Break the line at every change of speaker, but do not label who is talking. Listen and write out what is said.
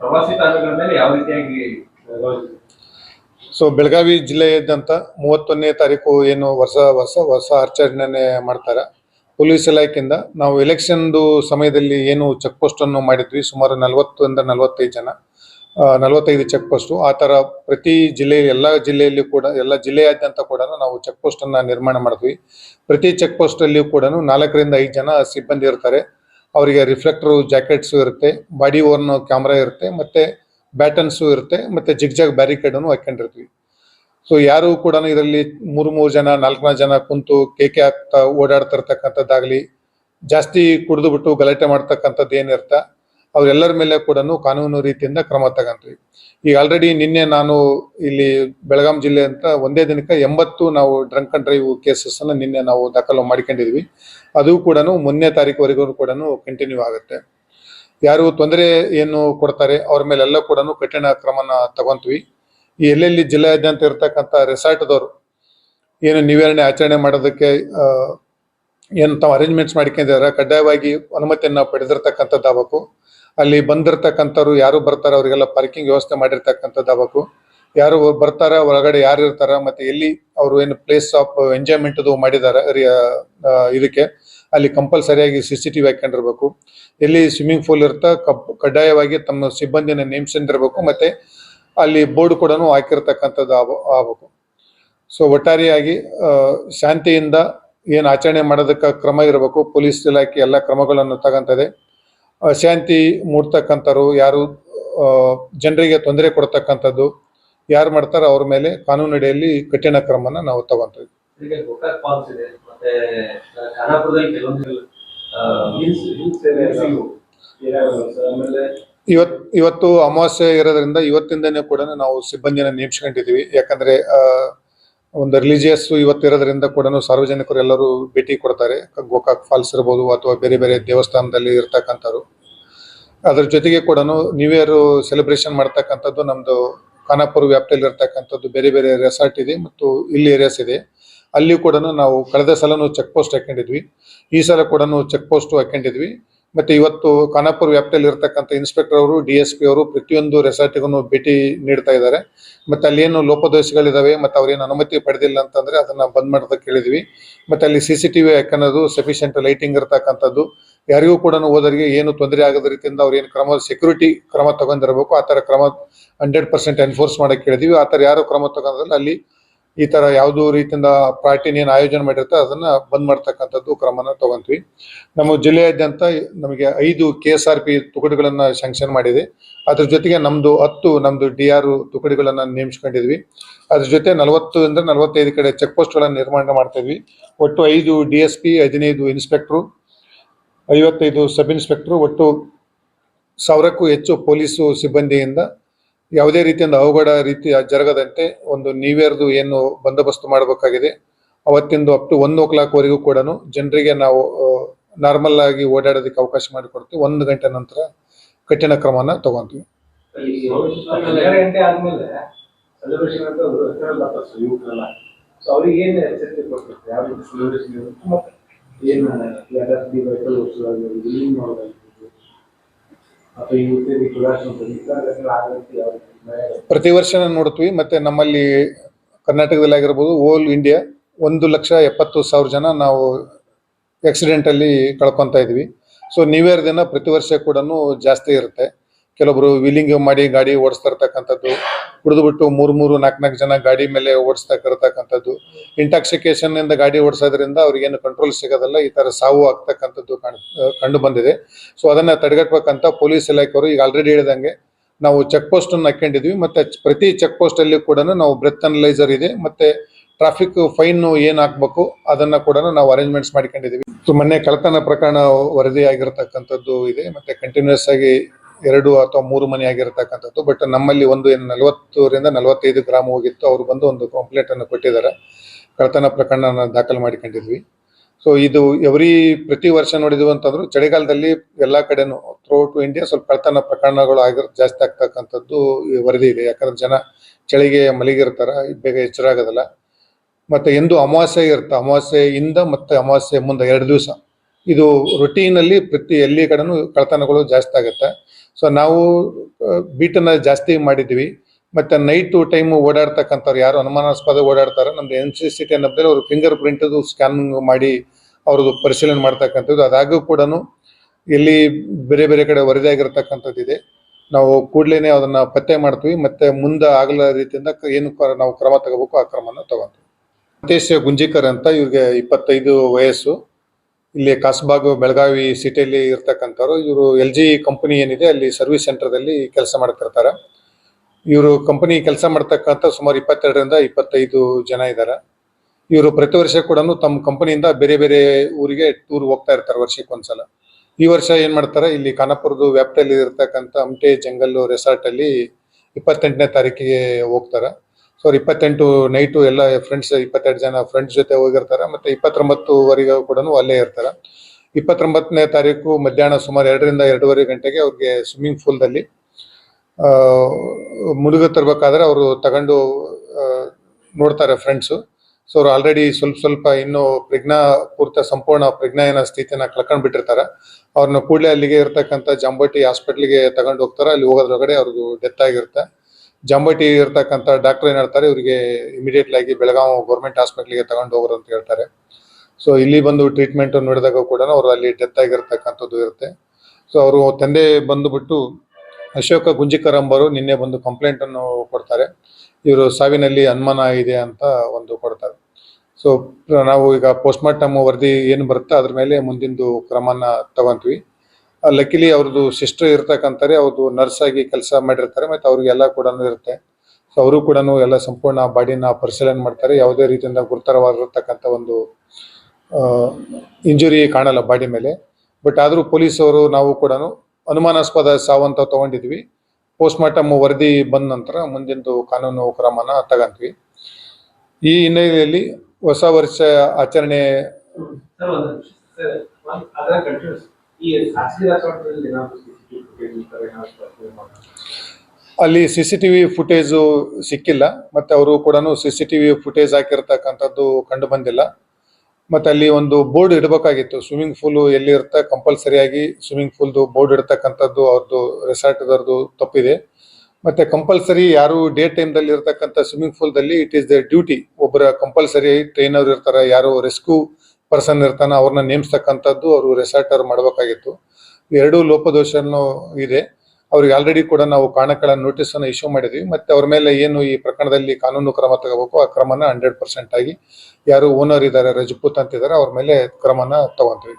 ಪ್ರವಾಸಿ ಯಾವ ರೀತಿಯಾಗಿ
ಸೊ ಬೆಳಗಾವಿ ಜಿಲ್ಲೆಯಾದ್ಯಂತ ಮೂವತ್ತೊಂದನೇ ತಾರೀಕು ಏನು ವರ್ಷ ವರ್ಷ ಹೊಸ ಆಚರಣೆ ಮಾಡ್ತಾರೆ. ಪೊಲೀಸ್ ಇಲಾಖೆಯಿಂದ ನಾವು ಎಲೆಕ್ಷನ್ದು ಸಮಯದಲ್ಲಿ ಏನು ಚೆಕ್ ಪೋಸ್ಟ್ ಅನ್ನು ಮಾಡಿದ್ವಿ, ಸುಮಾರು ನಲವತ್ತರಿಂದ ನಲವತ್ತೈದು ಜನ ನಲವತ್ತೈದು ಚೆಕ್ ಪೋಸ್ಟು ಆ ಥರ ಪ್ರತಿ ಜಿಲ್ಲೆ ಎಲ್ಲ ಜಿಲ್ಲೆಯಲ್ಲಿ ಕೂಡ, ಎಲ್ಲ ಜಿಲ್ಲೆಯಾದ್ಯಂತ ಕೂಡ ನಾವು ಚೆಕ್ ಪೋಸ್ಟ್ ಅನ್ನ ನಿರ್ಮಾಣ ಮಾಡಿದ್ವಿ. ಪ್ರತಿ ಚೆಕ್ ಪೋಸ್ಟ್ ಅಲ್ಲಿಯೂ ಕೂಡ ನಾಲ್ಕರಿಂದ ಐದು ಜನ ಸಿಬ್ಬಂದಿ ಇರ್ತಾರೆ. ಅವರಿಗೆ ರಿಫ್ಲೆಕ್ಟರ್ ಜಾಕೆಟ್ಸ್ ಇರುತ್ತೆ ಬಾಡಿ ಓರ್ನ್ ಕ್ಯಾಮ್ರಾ ಇರುತ್ತೆ, ಮತ್ತೆ ಬ್ಯಾಟನ್ಸು ಇರುತ್ತೆ, ಮತ್ತೆ ಜಿಗ್ಜಾಗ್ ಬ್ಯಾರಿಕೇಡ್ ಅನ್ನು ಹಾಕೊಂಡಿರ್ತೀವಿ. ಸೊ ಯಾರು ಕೂಡ ಇದರಲ್ಲಿ ಮೂರು ಮೂರು ಜನ, ನಾಲ್ಕು ಜನ ಕುಂತು ಕೇಕೆ ಹಾಕ್ತಾ ಓಡಾಡ್ತಿರ್ತಕ್ಕಂಥದ್ದಾಗಲಿ ಜಾಸ್ತಿ ಕುಡಿದು ಬಿಟ್ಟು ಗಲಾಟೆ ಮಾಡ್ತಕ್ಕಂಥದ್ದು ಏನಿರ್ತ ಅವರೆಲ್ಲರ ಮೇಲೆ ಕೂಡ ಕಾನೂನು ರೀತಿಯಿಂದ ಕ್ರಮ ತಗೊಂತೀವಿ ಈಗ ಆಲ್ರೆಡಿ ನಿನ್ನೆ ನಾನು ಇಲ್ಲಿ ಬೆಳಗಾಂ ಜಿಲ್ಲೆ ಅಂತ ಒಂದೇ ದಿನಕ್ಕೆ ಎಂಬತ್ತು ನಾವು ಡ್ರಂಕ್ ಅಂಡ್ ಡ್ರೈವ್ ಕೇಸಸ್ ಅನ್ನ ನಿನ್ನೆ ನಾವು ದಾಖಲು ಮಾಡಿಕೊಂಡಿದ್ವಿ. ಅದು ಕೂಡ ಮೊನ್ನೆ ತಾರೀಕುವರೆಗೂ ಕೂಡ ಕಂಟಿನ್ಯೂ ಆಗುತ್ತೆ. ಯಾರು ತೊಂದರೆ ಏನು ಕೊಡ್ತಾರೆ ಅವ್ರ ಮೇಲೆಲ್ಲ ಕೂಡ ಕಠಿಣ ಕ್ರಮನ ತಗೊಂತೀವಿ ಈ ಎಲ್ಲೆಲ್ಲಿ ಜಿಲ್ಲೆಯಾದ್ಯಂತ ಇರ್ತಕ್ಕಂಥ ರೆಸಾರ್ಟ್ದವರು ಏನು ನಿವಾರಣೆ ಆಚರಣೆ ಮಾಡೋದಕ್ಕೆ ಏನು ತಾವು ಅರೇಂಜ್ಮೆಂಟ್ಸ್ ಮಾಡ್ಕೊಂಡಿದ್ದಾರೆ, ಕಡ್ಡಾಯವಾಗಿ ಅನುಮತಿಯನ್ನ ಪಡೆದಿರ್ತಕ್ಕಂಥದ್ದು ಆಗ್ಬೇಕು. ಅಲ್ಲಿ ಬಂದಿರ್ತಕ್ಕಂಥವ್ರು ಯಾರು ಬರ್ತಾರೆ, ಅವರಿಗೆಲ್ಲ ಪಾರ್ಕಿಂಗ್ ವ್ಯವಸ್ಥೆ ಮಾಡಿರ್ತಕ್ಕಂಥದ್ದು ಆಗ್ಬೇಕು ಯಾರು ಬರ್ತಾರ, ಒಳಗಡೆ ಯಾರು ಇರ್ತಾರ, ಮತ್ತೆ ಎಲ್ಲಿ ಅವರು ಏನು ಪ್ಲೇಸ್ ಆಫ್ ಎಂಜಾಯ್ಮೆಂಟ್ ಅದು ಮಾಡಿದ್ದಾರೆ ಇದಕ್ಕೆ, ಅಲ್ಲಿ ಕಂಪಲ್ಸರಿಯಾಗಿ ಸಿ ಸಿ ಟಿವಿ ಹಾಕೊಂಡಿರ್ಬೇಕು ಎಲ್ಲಿ ಸ್ವಿಮ್ಮಿಂಗ್ ಪೂಲ್ ಇರ್ತಾ ಕಡ್ಡಾಯವಾಗಿ ತಮ್ಮ ಸಿಬ್ಬಂದಿನ ನೇಮಿಸಿರ್ಬೇಕು ಮತ್ತೆ ಅಲ್ಲಿ ಬೋರ್ಡ್ ಕೂಡ ಹಾಕಿರ್ತಕ್ಕಂಥದ್ದು ಆಗಬೇಕು ಸೊ ಒಟ್ಟಾರೆಯಾಗಿ ಶಾಂತಿಯಿಂದ ಏನು ಆಚರಣೆ ಮಾಡೋದಕ್ಕೆ ಕ್ರಮ ಇರಬೇಕು, ಪೊಲೀಸ್ ಇಲಾಖೆ ಎಲ್ಲ ಕ್ರಮಗಳನ್ನು ತಗಂತದೆ. ಅಶಾಂತಿ ಮೂಡ್ತಕ್ಕಂಥವ್ರು ಯಾರು ಜನರಿಗೆ ತೊಂದರೆ ಕೊಡ್ತಕ್ಕಂಥದ್ದು ಯಾರು ಮಾಡ್ತಾರೋ ಅವ್ರ ಮೇಲೆ ಕಾನೂನು ಅಡಿಯಲ್ಲಿ ಕಠಿಣ ಕ್ರಮನ ನಾವು ತಗೊಂತೀವಿ. ಇವತ್ ಇವತ್ತು ಅಮಾವಾಸ್ಯೆ ಇರೋದ್ರಿಂದ ಇವತ್ತಿಂದನೇ ಕೂಡ ನಾವು ಸಿಬ್ಬಂದಿನ ನೇಮಿಸ್ಕೊಂಡಿದ್ದೀವಿ. ಯಾಕಂದ್ರೆ ಒಂದು ರಿಲಿಜಿಯಸ್ ಇವತ್ತು ಇರೋದ್ರಿಂದ ಕೂಡ ಸಾರ್ವಜನಿಕರು ಎಲ್ಲರೂ ಭೇಟಿ ಕೊಡ್ತಾರೆ. ಗೋಕಾಕ್ ಫಾಲ್ಸ್ ಇರ್ಬೋದು ಅಥವಾ ಬೇರೆ ಬೇರೆ ದೇವಸ್ಥಾನದಲ್ಲಿ ಇರ್ತಕ್ಕಂಥವ್ರು. ಅದ್ರ ಜೊತೆಗೆ ಕೂಡ ನ್ಯೂ ಇಯರ್ ಸೆಲೆಬ್ರೇಷನ್ ಮಾಡ್ತಕ್ಕಂಥದ್ದು ನಮ್ಮದು ಖಾನಾಪುರ ವ್ಯಾಪ್ತಿಯಲ್ಲಿ ಇರ್ತಕ್ಕಂಥದ್ದು ಬೇರೆ ಬೇರೆ ರೆಸಾರ್ಟ್ ಇದೆ ಮತ್ತು ಇಲ್ಲಿ ಏರಿಯಾಸ್ ಇದೆ. ಅಲ್ಲಿ ಕೂಡ ನಾವು ಕಳೆದ ಸಲನು ಚೆಕ್ ಪೋಸ್ಟ್ ಹಾಕೊಂಡಿದ್ವಿ. ಈ ಸಲ ಕೂಡ ಚೆಕ್ ಪೋಸ್ಟ್ ಹಾಕೊಂಡಿದ್ವಿ. ಮತ್ತೆ ಇವತ್ತು ಖಾನಾಪುರ ವ್ಯಾಪ್ತಿಯಲ್ಲಿ ಇರತಕ್ಕಂಥ ಇನ್ಸ್ಪೆಕ್ಟರ್ ಅವರು ಡಿ ಎಸ್ ಪಿ ಅವರು ಪ್ರತಿಯೊಂದು ರೆಸಾರ್ಟ್ಗೂ ಭೇಟಿ ನೀಡ್ತಾ ಇದ್ದಾರೆ. ಮತ್ತೆ ಅಲ್ಲಿ ಏನು ಲೋಪದೋಷಗಳಿದಾವೆ, ಮತ್ತೆ ಅವ್ರೇನು ಅನುಮತಿ ಪಡೆದಿಲ್ಲ ಅಂತಂದ್ರೆ ಅದನ್ನ ಬಂದ್ ಮಾಡೋದಕ್ಕೆ ಕೇಳಿದ್ವಿ ಮತ್ತೆ ಅಲ್ಲಿ ಸಿ ಸಿ ಹಾಕೋದು ಸಫಿಶಿಯಂಟ್ ಲೈಟಿಂಗ್ ಇರತಕ್ಕಂಥದ್ದು. ಯಾರಿಗೂ ಕೂಡ ಹೋದವರಿಗೆ ಏನು ತೊಂದರೆ ಆಗದ ರೀತಿಯಿಂದ ಅವ್ರು ಏನು ಕ್ರಮ ಸೆಕ್ಯೂರಿಟಿ ಕ್ರಮ ತಗೊಂಡಿರಬೇಕು. ಆ ತರ ಕ್ರಮ ಹಂಡ್ರೆಡ್ ಪರ್ಸೆಂಟ್ ಎನ್ಫೋರ್ಸ್ ಮಾಡಕ್ಕೆ ಕೇಳಿದ್ವಿ ಆ ತರ ಯಾರು ಕ್ರಮ ತಗೊಂಡ್ರಲ್ಲ ಅಲ್ಲಿ ಈ ತರ ಯಾವ್ದು ರೀತಿಯಿಂದ ಪಾರ್ಟಿನ ಏನು ಆಯೋಜನೆ ಮಾಡಿರುತ್ತೆ, ಅದನ್ನ ಬಂದ್ ಮಾಡ್ತಕ್ಕಂಥದ್ದು ಕ್ರಮನ ತಗೊಂತೀವಿ. ನಮ್ಮ ಜಿಲ್ಲೆಯಾದ್ಯಂತ ನಮಗೆ ಐದು ಕೆ ಎಸ್ ಆರ್ ಪಿ ತುಕಡಿಗಳನ್ನ ಸ್ಯಾಂಕ್ಷನ್ ಮಾಡಿದೆ. ಅದ್ರ ಜೊತೆಗೆ ನಮ್ದು ಹತ್ತು, ನಮ್ದು ಡಿ ಆರ್ ತುಕಡಿಗಳನ್ನ ನೇಮಿಸ್ಕೊಂಡಿದ್ವಿ. ಅದ್ರ ಜೊತೆ ನಲವತ್ತು ಅಂದ್ರೆ ನಲವತ್ತೈದು ಕಡೆ ಚೆಕ್ ಪೋಸ್ಟ್ ಗಳನ್ನ ನಿರ್ಮಾಣ ಮಾಡ್ತಾ ಒಟ್ಟು ಐದು ಡಿ ಎಸ್ ಪಿ ಹದಿನೈದು ಇನ್ಸ್ಪೆಕ್ಟ್ರು ಐವತ್ತೈದು ಸಬ್ ಇನ್ಸ್ಪೆಕ್ಟ್ರು ಒಟ್ಟು ಸಾವಿರಕ್ಕೂ ಹೆಚ್ಚು ಪೊಲೀಸು ಸಿಬ್ಬಂದಿಯಿಂದ ಯಾವುದೇ ರೀತಿಯಿಂದ ಅವಘಡ ರೀತಿ ಜರಗದಂತೆ ಒಂದು ನೀವೇರ್ದು ಏನು ಬಂದೋಬಸ್ತ್ ಮಾಡಬೇಕಾಗಿದೆ. ಅವತ್ತಿಂದು up to one o'clock ವರೆಗೂ ಕೂಡ ಜನರಿಗೆ ನಾವು ನಾರ್ಮಲ್ ಆಗಿ ಓಡಾಡೋದಕ್ಕೆ ಅವಕಾಶ ಮಾಡಿಕೊಡ್ತೀವಿ. ಒಂದು ಗಂಟೆ ನಂತರ ಕಠಿಣ ಕ್ರಮನ ತಗೊಂತೀವಿ.
ಅಲ್ಲಿ
ಪ್ರತಿ ವರ್ಷ ನೋಡ್ತೀವಿ, ಮತ್ತೆ ನಮ್ಮಲ್ಲಿ ಕರ್ನಾಟಕದಲ್ಲಿ ಆಗಿರ್ಬೋದು ಓಲ್ ಇಂಡಿಯಾ ಒಂದು ಲಕ್ಷ ಎಪ್ಪತ್ತು ಸಾವಿರ ಜನ ನಾವು ಆಕ್ಸಿಡೆಂಟ್ ಅಲ್ಲಿ ಕಳ್ಕೊಂತ ಇದೀವಿ. ಸೊ ನ್ಯೂ ಇಯರ್ ದಿನ ಪ್ರತಿ ವರ್ಷ ಕೂಡ ಜಾಸ್ತಿ ಇರುತ್ತೆ. ಕೆಲವೊಬ್ರು ವೀಲಿಂಗ್ ಮಾಡಿ ಗಾಡಿ ಓಡಿಸ್ತಾ ಇರ್ತಕ್ಕಂಥದ್ದು, ಕುಡಿದ್ಬಿಟ್ಟು ಮೂರು ಮೂರು ನಾಲ್ಕು ನಾಲ್ಕು ಜನ ಗಾಡಿ ಮೇಲೆ ಓಡಿಸ್ತಾ ಇರ್ತಕ್ಕಂಥದ್ದು. ಇಂಟಾಕ್ಸಿಕೇಶನ್ ಇಂದ ಗಾಡಿ ಓಡಿಸೋದ್ರಿಂದ ಅವ್ರಿಗೇನು ಕಂಟ್ರೋಲ್ ಸಿಗೋದಲ್ಲ, ಈ ತರ ಸಾವು ಆಗ್ತಕ್ಕಂಥದ್ದು ಕಂಡು ಬಂದಿದೆ. ಸೊ ಅದನ್ನ ತಡೆಗಟ್ಟಬೇಕಂತ ಪೊಲೀಸ್ ಇಲಾಖೆಯವರು ಈಗ ಆಲ್ರೆಡಿ ಹೇಳಿದಂಗೆ ನಾವು ಚೆಕ್ ಪೋಸ್ಟ್ ಅನ್ನು ಹಾಕೊಂಡಿದ್ವಿ ಮತ್ತೆ ಪ್ರತಿ ಚೆಕ್ ಪೋಸ್ಟ್ ಅಲ್ಲಿ ಕೂಡ ನಾವು ಬ್ರೆತ್ ಅನಲೈಸರ್ ಇದೆ. ಮತ್ತೆ ಟ್ರಾಫಿಕ್ ಫೈನ್ ಏನ್ ಹಾಕ್ಬೇಕು ಅದನ್ನ ಕೂಡ ನಾವು ಅರೇಂಜ್ಮೆಂಟ್ಸ್ ಮಾಡ್ಕೊಂಡಿದೀವಿ. ಮೊನ್ನೆ ಕಳತನ ಪ್ರಕರಣ ವರದಿ ಆಗಿರತಕ್ಕಂಥದ್ದು ಇದೆ. ಮತ್ತೆ ಕಂಟಿನ್ಯೂಸ್ ಆಗಿ ಎರಡು ಅಥವಾ ಮೂರು ಮನೆ ಆಗಿರತಕ್ಕಂಥದ್ದು ಬಟ್ ನಮ್ಮಲ್ಲಿ ಒಂದು ಏನು ನಲವತ್ತರಿಂದ ನಲವತ್ತೈದು ಗ್ರಾಮ ಹೋಗಿತ್ತು. ಅವ್ರು ಬಂದು ಒಂದು ಕಂಪ್ಲೇಂಟ್ ಅನ್ನು ಕೊಟ್ಟಿದ್ದಾರೆ. ಕಳತನ ಪ್ರಕರಣ ದಾಖಲು ಮಾಡಿಕೊಂಡಿದ್ವಿ. ಸೊ ಇದು ಎವ್ರಿ ಪ್ರತಿ ವರ್ಷ ನೋಡಿದ್ವಿ ಅಂತಂದ್ರು, ಚಳಿಗಾಲದಲ್ಲಿ ಎಲ್ಲಾ ಕಡೆನೂ ಥ್ರೂ ಟು ಇಂಡಿಯಾ ಸ್ವಲ್ಪ ಕಳತನ ಪ್ರಕರಣಗಳು ಆಗಿರ್, ಜಾಸ್ತಿ ಆಗ್ತಕ್ಕಂಥದ್ದು ವರದಿ ಇದೆ. ಯಾಕಂದ್ರೆ ಜನ ಚಳಿಗೆ ಮಲಗಿರ್ತಾರ, ಬೇಗ ಎಚ್ಚರ ಆಗೋದಿಲ್ಲ ಮತ್ತೆ ಎಂದು ಅಮಾವಾಸ್ಯೆ ಇರುತ್ತೆ. ಅಮಾವಾಸ್ಯೆಯಿಂದ ಮತ್ತೆ ಅಮಾವಾಸ್ಯೆ ಮುಂದೆ ಎರಡು ದಿವಸ. ಇದು ರೊಟೀನ್ ಅಲ್ಲಿ ಪ್ರತಿ ಎಲ್ಲಿ ಕಡೆನೂ ಕಳತನಗಳು ಜಾಸ್ತಿ ಆಗುತ್ತೆ. ಸೊ ನಾವು ಬೀಟನ್ನ ಜಾಸ್ತಿ ಮಾಡಿದ್ವಿ. ಮತ್ತೆ ನೈಟ್ ಟೈಮ್ ಓಡಾಡ್ತಕ್ಕಂಥವ್ರು ಯಾರು ಅನುಮಾನಾಸ್ಪದ ಓಡಾಡ್ತಾರೆ, ನಮ್ದು ಎನ್ ಸಿ ಸಿಟಿ ಅನ್ನೋದ್ರಲ್ಲಿ ಅವ್ರು ಫಿಂಗರ್ ಪ್ರಿಂಟ್ ಸ್ಕ್ಯಾನಿಂಗ್ ಮಾಡಿ ಅವ್ರದ್ದು ಪರಿಶೀಲನೆ ಮಾಡ್ತಕ್ಕಂಥದ್ದು. ಅದಾಗೂ ಕೂಡ ಎಲ್ಲಿ ಬೇರೆ ಬೇರೆ ಕಡೆ ವರದಿಯಾಗಿರ್ತಕ್ಕಂಥದ್ದು ಇದೆ ನಾವು ಕೂಡಲೇ ಅದನ್ನ ಪತ್ತೆ ಮಾಡ್ತೀವಿ. ಮತ್ತೆ ಮುಂದೆ ಆಗಲ ರೀತಿಯಿಂದ ಏನು ನಾವು ಕ್ರಮ ತಗೋಬೇಕು ಆ ಕ್ರಮನ ತಗೊಂತೀವಿ. ಮತೇಶ್ ಗುಂಜಿಕರ್ ಅಂತ ಇವ್ರಿಗೆ ಇಪ್ಪತ್ತೈದು ವಯಸ್ಸು. ಇಲ್ಲಿ ಕಾಸಬಾಗ್, ಬೆಳಗಾವಿ ಸಿಟಿಯಲ್ಲಿ ಇರ್ತಕ್ಕಂಥವ್ರು, ಇವರು ಎಲ್ ಜಿ ಕಂಪನಿ ಏನಿದೆ, ಅಲ್ಲಿ ಸರ್ವಿಸ್ ಸೆಂಟರ್ದಲ್ಲಿ ಕೆಲಸ ಮಾಡ್ತಿರ್ತಾರೆ. ಇವರು ಕಂಪನಿ ಕೆಲಸ ಮಾಡ್ತಕ್ಕಂಥ ಸುಮಾರು ಇಪ್ಪತ್ತೆರಡರಿಂದ ಇಪ್ಪತ್ತೈದು ಜನ ಇದ್ದಾರೆ ಇವರು ಪ್ರತಿ ವರ್ಷ ಕೂಡ ತಮ್ಮ ಕಂಪನಿಯಿಂದ ಬೇರೆ ಬೇರೆ ಊರಿಗೆ ಟೂರ್ ಹೋಗ್ತಾ ಇರ್ತಾರೆ ವರ್ಷಕ್ಕೆ ಒಂದ್ಸಲ. ಈ ವರ್ಷ ಏನ್ ಮಾಡ್ತಾರೆ, ಇಲ್ಲಿ ಖಾನಾಪುರದ ವ್ಯಾಪ್ತಿಯಲ್ಲಿ ಇರ್ತಕ್ಕಂಥ ಅಮಟೆ ಜಂಗಲ್ ರೆಸಾರ್ಟ್ ಅಲ್ಲಿ ಇಪ್ಪತ್ತೆಂಟನೇ ತಾರೀಕಿಗೆ ಹೋಗ್ತಾರೆ. ಸೊ ಅವ್ರು ಇಪ್ಪತ್ತೆಂಟು ನೈಟು ಎಲ್ಲ ಫ್ರೆಂಡ್ಸ್ ಇಪ್ಪತ್ತೆರಡು ಜನ ಫ್ರೆಂಡ್ಸ್ ಜೊತೆ ಹೋಗಿರ್ತಾರೆ. ಮತ್ತೆ ಇಪ್ಪತ್ತೊಂಬತ್ತುವರೆಗೆ ಕೂಡ ಅಲ್ಲೇ ಇರ್ತಾರೆ. ಇಪ್ಪತ್ತೊಂಬತ್ತನೇ ತಾರೀಕು ಮಧ್ಯಾಹ್ನ ಸುಮಾರು ಎರಡರಿಂದ ಎರಡೂವರೆ ಗಂಟೆಗೆ ಅವ್ರಿಗೆ ಸ್ವಿಮ್ಮಿಂಗ್ ಪೂಲ್ದಲ್ಲಿ ಮುಳುಗ ತರಬೇಕಾದ್ರೆ ಅವರು ತಗೊಂಡು ನೋಡ್ತಾರೆ ಫ್ರೆಂಡ್ಸು ಸೊ ಅವ್ರು ಆಲ್ರೆಡಿ ಸ್ವಲ್ಪ ಸ್ವಲ್ಪ ಇನ್ನು ಪ್ರಜ್ಞಾ ಪೂರ್ತ ಸಂಪೂರ್ಣ ಪ್ರಜ್ಞಾಯನ ಸ್ಥಿತಿನ ಕಳ್ಕೊಂಡು ಬಿಟ್ಟಿರ್ತಾರೆ. ಅವ್ರನ್ನ ಕೂಡಲೇ ಅಲ್ಲಿಗೆ ಇರ್ತಕ್ಕಂಥ ಜಾಂಬೋಟಿ ಹಾಸ್ಪಿಟ್ಲಿಗೆ ತಗೊಂಡು ಹೋಗ್ತಾರೆ. ಅಲ್ಲಿ ಹೋಗೋದ್ರೊಳಗಡೆ ಅವ್ರದ್ದು ಡೆತ್ ಆಗಿರುತ್ತೆ. ಜಾಂಬೋಟಿ ಇರ್ತಕ್ಕಂಥ ಡಾಕ್ಟರ್ ಏನ್ ಹೇಳ್ತಾರೆ, ಇವರಿಗೆ ಇಮಿಡಿಯೇಟ್ ಆಗಿ ಬೆಳಗಾವಿ ಗೌರ್ಮೆಂಟ್ ಹಾಸ್ಪಿಟ್ಲಿಗೆ ತಗೊಂಡು ಹೋಗ್ರು ಅಂತ ಹೇಳ್ತಾರೆ. ಸೊ ಇಲ್ಲಿ ಬಂದು ಟ್ರೀಟ್ಮೆಂಟ್ ನೋಡಿದಾಗ ಕೂಡ ಅವರು ಅಲ್ಲಿ ಡೆತ್ ಆಗಿರ್ತಕ್ಕಂಥದ್ದು ಇರುತ್ತೆ. ಸೊ ಅವರು ತಂದೆ ಬಂದುಬಿಟ್ಟು ಅಶೋಕ ಗುಂಜಿಕರ್ ಎಂಬರು ನಿನ್ನೆ ಬಂದು ಕಂಪ್ಲೇಂಟ್ ಅನ್ನು ಕೊಡ್ತಾರೆ. ಇವರು ಸಾವಿನಲ್ಲಿ ಅನುಮಾನ ಇದೆ ಅಂತ ಒಂದು ಕೊಡ್ತಾರೆ. ಸೊ ನಾವು ಈಗ ಪೋಸ್ಟ್ ಮಾರ್ಟಮ್ ವರದಿ ಏನು ಬರುತ್ತೆ, ಅದ್ರ ಮೇಲೆ ಮುಂದಿಂದು ಕ್ರಮನ ತಗೊಂತೀವಿ. ಲಕ್ಕಿಲಿ ಅವ್ರದ್ದು ಸಿಸ್ಟರ್ ಇರ್ತಕ್ಕಂಥವ್ರೆ ಅವ್ರದ್ದು ನರ್ಸ್ ಆಗಿ ಕೆಲಸ ಮಾಡಿರ್ತಾರೆ ಮತ್ತೆ ಅವ್ರಿಗೆಲ್ಲ ಕೂಡ ಇರುತ್ತೆ. ಸೊ ಅವರು ಕೂಡ ಎಲ್ಲ ಸಂಪೂರ್ಣ ಬಾಡಿನ ಪರಿಶೀಲನೆ ಮಾಡ್ತಾರೆ. ಯಾವುದೇ ರೀತಿಯಿಂದ ಗುರುತರವಾಗಿರ್ತಕ್ಕಂಥ ಒಂದು ಇಂಜುರಿ ಕಾಣಲ್ಲ ಬಾಡಿ ಮೇಲೆ. ಬಟ್ ಆದರೂ ಪೊಲೀಸವರು ನಾವು ಕೂಡ ಅನುಮಾನಾಸ್ಪದ ಸಾವಂತ ತಗೊಂಡಿದ್ವಿ. ಪೋಸ್ಟ್ ಮಾರ್ಟಮ್ ವರದಿ ಬಂದ ನಂತರ ಮುಂದಿಂದು ಕಾನೂನು ಕ್ರಮನ ತಗಂತೀವಿ. ಈ ಹಿನ್ನೆಲೆಯಲ್ಲಿ ಹೊಸ ವರ್ಷ ಆಚರಣೆ ಅಲ್ಲಿ C C T V footage ಸಿಕ್ಕಿಲ್ಲ. ಮತ್ತೆ ಅವರು ಕೂಡ C C T V footage ಹಾಕಿರ್ತಕ್ಕಂಥದ್ದು ಕಂಡು ಬಂದಿಲ್ಲ. ಮತ್ತೆ ಅಲ್ಲಿ ಒಂದು ಬೋರ್ಡ್ ಇಡಬೇಕಾಗಿತ್ತು. ಸ್ವಿಮ್ಮಿಂಗ್ ಪೂಲ್ ಎಲ್ಲಿ ಇರುತ್ತೆ ಕಂಪಲ್ಸರಿಯಾಗಿ ಸ್ವಿಮ್ಮಿಂಗ್ ಪೂಲ್ದು ಬೋರ್ಡ್ ಇಡ್ತಕ್ಕಂಥದ್ದು ಅವ್ರದ್ದು ರೆಸಾರ್ಟ್ದವ್ರದ್ದು ತಪ್ಪಿದೆ. ಮತ್ತೆ ಕಂಪಲ್ಸರಿ ಯಾರು ಡೇ ಟೈಮ್ದಲ್ಲಿ ಇರ್ತಕ್ಕಂಥ ಸ್ವಿಮ್ಮಿಂಗ್ ಪೂಲ್ದಲ್ಲಿ ಇಟ್ ಈಸ್ ದ ಡ್ಯೂಟಿ ಒಬ್ಬರ ಕಂಪಲ್ಸರಿ ಟ್ರೈನರ್ ಇರ್ತಾರೆ. ಯಾರು ರೆಸ್ಕ್ಯೂ ಪರ್ಸನ್ ಇರ್ತಾನೆ, ಅವ್ರನ್ನ ನೇಮಿಸ್ತಕ್ಕಂಥದ್ದು ಅವರು ರೆಸಾರ್ಟ್ ಅವ್ರು ಮಾಡಬೇಕಾಗಿತ್ತು. ಎರಡೂ ಲೋಪದೋಷನೂ ಇದೆ. ಅವ್ರಿಗೆ ಆಲ್ರೆಡಿ ಕೂಡ ನಾವು ಕಾರಣಗಳ ನೋಟಿಸ್ ಅನ್ನು ಇಶ್ಯೂ ಮಾಡಿದ್ವಿ. ಮತ್ತೆ ಅವ್ರ ಮೇಲೆ ಏನು ಈ ಪ್ರಕರಣದಲ್ಲಿ ಕಾನೂನು ಕ್ರಮ ತಗೋಬೇಕು, ಆ ಕ್ರಮನ ಹಂಡ್ರೆಡ್ ಪರ್ಸೆಂಟ್ ಆಗಿ ಯಾರು ಓನರ್ ಇದ್ದಾರೆ, ರಜಪೂತ್ ಅಂತಿದ್ದಾರೆ, ಅವ್ರ ಮೇಲೆ ಕ್ರಮನ ತಗೊಂತೀವಿ.